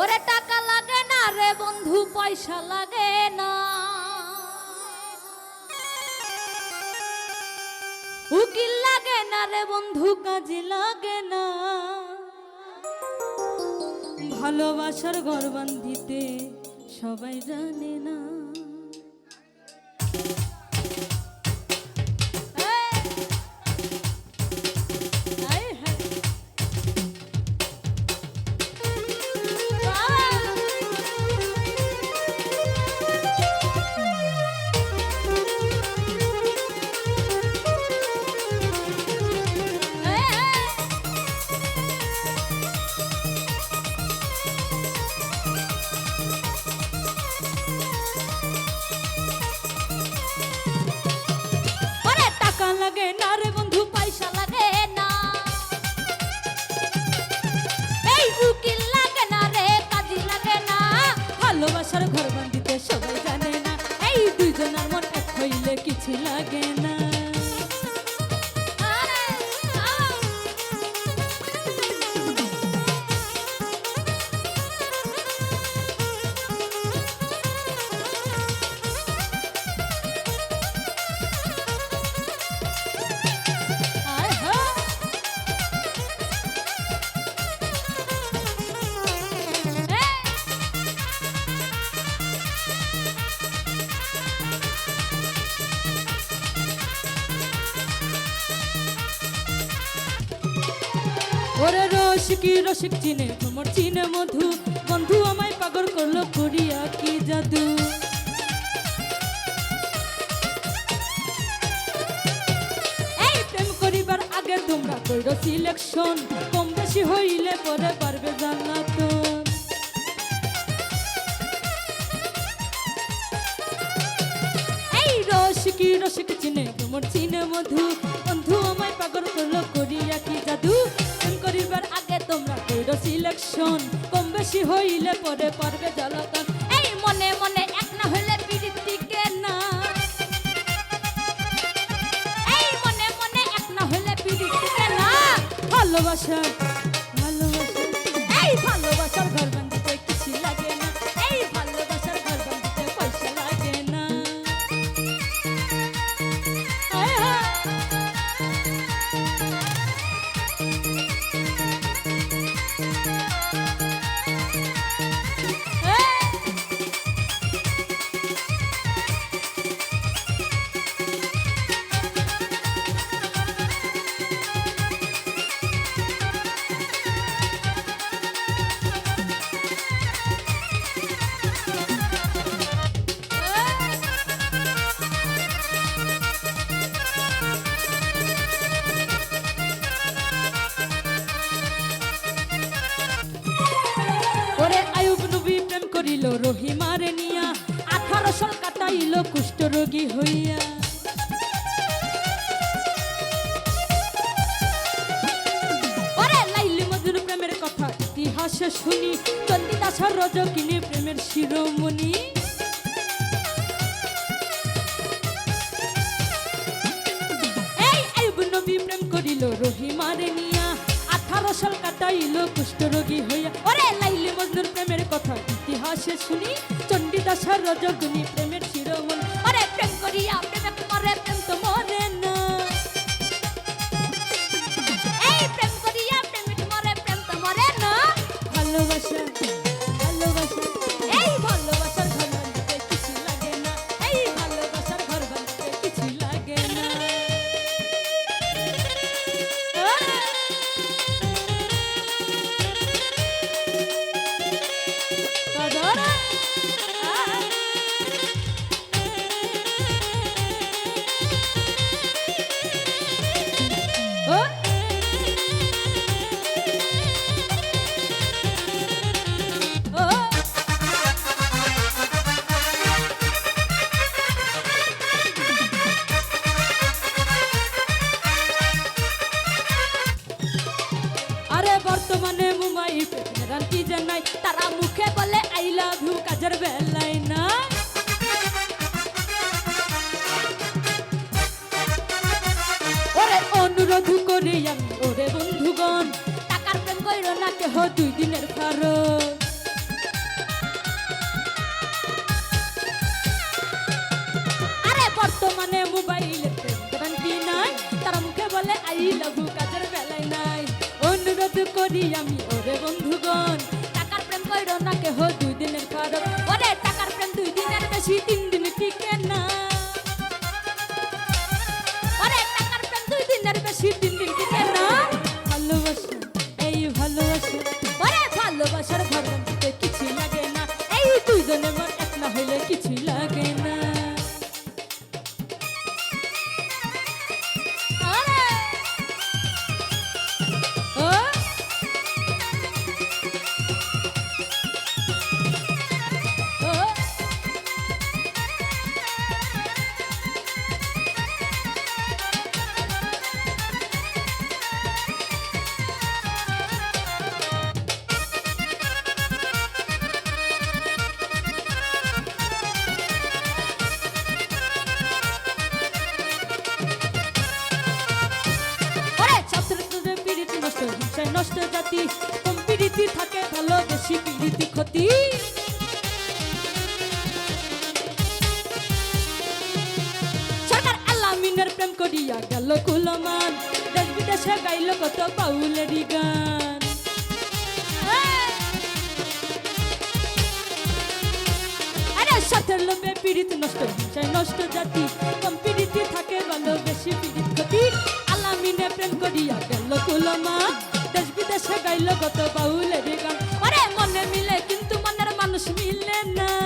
ওরে টাকা লাগে না রে বন্ধু, পয়সা লাগে না। উকিল লাগে না রে বন্ধু, কাজে লাগে না। ভালোবাসার ঘর বান্ধিতে সবাই জানে না। ভালোবাসার ঘর বান্ধিতে সবাই জানে না। এই দুইজনের মন এক হইলে কিছু লাগে না। ওরে রসিকি, রসিক চিনে, তোমার চিনে মধু। বন্ধু আমায় পাগল করল, করিয়া কি জাদু? এই প্রেম করিবার আগে তোমরা কইরো সিলেকশন কম বেশি হইলে পরে পারবে জান্নাতুন। এই রসিকি, রসিক চিনে, তোমার চিনে মধু। সিলেকশন, কম বেশি হইলে পরে পারবে জ্বালাতন। এই মনে মনে এক না হইলে পিড়িতিকে না। এই মনে মনে এক না হইলে পিড়িতিকে না। ভালোবাসা ভালোবাসা এই ভালোবাসার ঘর রহিমারে নিয়া আঠারো সাল কাটাইল কুষ্ঠ রোগী হইয়া। ইতিহাসে শুনি প্রেমের শিরোমণি। এই নবী প্রেম করিল রহিমারে নিয়া আঠারো সাল কাটাইল, কুষ্ঠরোগী হইয়া। ওরে লাইলি মজনুর প্রেমের কথা, ইতিহাসে শুনি, চণ্ডীদাসার রজগুনি প্রেমের শিরোমণি। ওরে প্রেম করিয়া বর্তমানে মুম্বাই পেছনেরান কি জানাই? তারা মুখে বলে আই লাভ ইউ কাজের বেলায় না। ওরে অনুরোধ করি আমি, ওরে বন্ধুগণ, টাকার প্রেম কইর না, কেহ দুই দিনের ফারণ আরে বর্তমানে মোবাইলে প্রেম কি নাই? তারা মুখে বলে আই লাভ করি আমি, ওরে বন্ধুগণ। টাকার প্রেম কইর না কেহ, দুই দিনের কারণ ওরে, টাকার প্রেম দুই দিনের বেশি, তিন দিন না। ওরে, টাকার প্রেম দুই দিনের বেশি, তিন দিন না। ভালোবাসা, এই ভালোবাসা। ওরে, ভালোবাসার ঘর পিড়িতি ক্ষতি। সরকার প্রেম করিয়া গেল কুলমান। দেশ বিদেশে গাইল কত বাউলেরই গান। সাথের লোভে পীড়িত নষ্ট হিংসায় নষ্ট জাতি। কম পীড়িতি থাকে ভালো বেশি পীড়িত ক্ষতি। আলামিনে প্রেম করিয়া গেল কুলমা দেশ বিদেশে গাইল কত বাউলের গান। না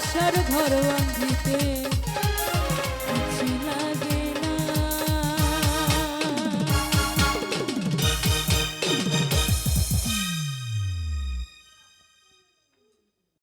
ভালোবাসার ঘর বাঁধিতে